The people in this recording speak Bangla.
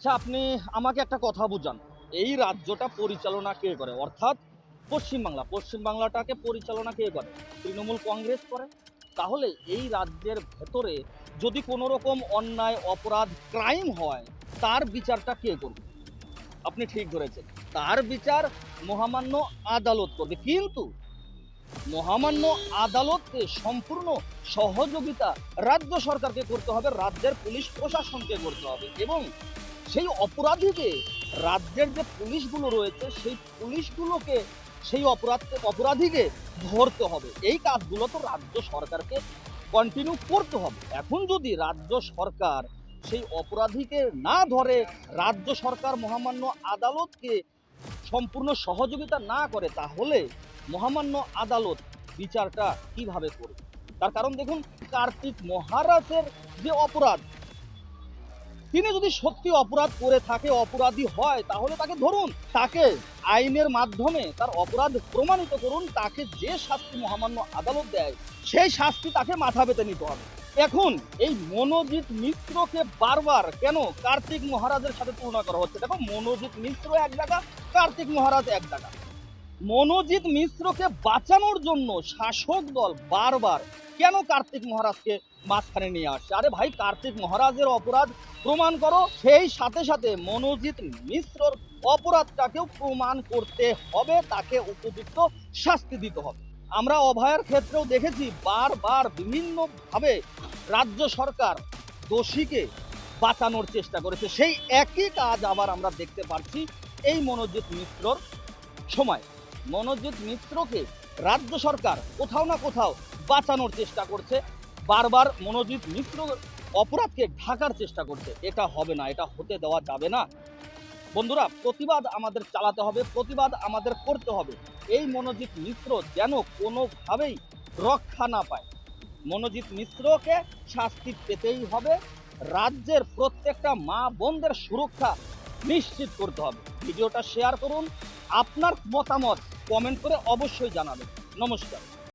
আচ্ছা আপনি আমাকে একটা কথা বুঝান। এই রাজ্যটা পরিচালনা কে করে? অর্থাৎ পশ্চিমবাংলা। পশ্চিমবাংলাটাকে পরিচালনা কে করে? তৃণমূল কংগ্রেস করে। তাহলে এই রাজ্যের ভেতরে যদি কোনো রকম অন্যায়, অপরাধ, ক্রাইম হয়, তার বিচারটা কে করবে? আপনি ঠিক ধরেছেন। তার বিচার মহামান্য আদালত করবে। কিন্তু মহামান্য আদালতকে সম্পূর্ণ সহযোগিতা রাজ্য সরকারকে করতে হবে, রাজ্যের পুলিশ প্রশাসনকে করতে হবে। এবং সেই অপরাধীকে রাজ্যের যে পুলিশগুলো রয়েছে, সেই পুলিশগুলোকে সেই অপরাধ অপরাধীকে ধরতে হবে। এই কাজগুলো তো রাজ্য সরকারকে কন্টিনিউ করতে হবে। এখন যদি রাজ্য সরকার সেই অপরাধীকে না ধরে, রাজ্য সরকার মহামান্য আদালতকে সম্পূর্ণ সহযোগিতা না করে, তাহলে মহামান্য আদালত বিচারটা কীভাবে করবে? তার কারণ দেখুন, কার্তিক মহারাজের যে অপরাধ তিনি যদি সত্যি অপরাধ করে থাকে, অপরাধী হয়, তাহলে তাকে ধরুন। তাকে আইনের মাধ্যমে তার অপরাধ প্রমাণিত করুন, তাকে যে শাস্তি মহামান্য আদালত দেয়, সেই শাস্তি তাকে মাথা পেতে নিতে হবে। এখন এই মনোজিৎ মিত্রকে বারবার কেন কার্তিক মহারাজের সাথে তুলনা করা হচ্ছে? দেখো, মনোজিৎ মিত্র এক জায়গা, কার্তিক মহারাজ এক জায়গা। মনোজিৎ মিশ্রকে বাঁচানোর জন্য শাসক দল বারবার কেন কার্তিক মহারাজকে মাঝখানে নিয়ে আসছে আরে ভাই, কার্তিক মহারাজের অপরাধ প্রমাণ করো। সেই সাথে সাথে মনোজিৎ মিশ্রর অপরাধটাকেও প্রমাণ করতে হবে, তাকে উপযুক্ত শাস্তি দিতে হবে। আমরা অভয়ের ক্ষেত্রেও দেখেছি বারবার বিভিন্নভাবে রাজ্য সরকার দোষীকে বাঁচানোর চেষ্টা করেছে। সেই একই কাজ আবার আমরা দেখতে পাচ্ছি এই মনোজিৎ মিশ্রর সময়। মনোজিৎ মিত্রকে রাজ্য সরকার কোথাও না কোথাও বাঁচানোর চেষ্টা করছে। বারবার মনোজিৎ মিত্র অপরাধকে ঢাকার চেষ্টা করছে। এটা হবে না, এটা হতে দেওয়া যাবে না। বন্ধুরা, প্রতিবাদ আমাদের চালাতে হবে, প্রতিবাদ আমাদের করতে হবে। এই মনোজিৎ মিত্র যেন কোনোভাবেই রক্ষা না পায়। মনোজিৎ মিত্রকে শাস্তি পেতেই হবে। রাজ্যের প্রত্যেকটা মা বোনদের সুরক্ষা নিশ্চিত করতে হবে। ভিডিওটা শেয়ার করুন আপনার মতামত কমেন্ট করে অবশ্যই জানাবেন। নমস্কার।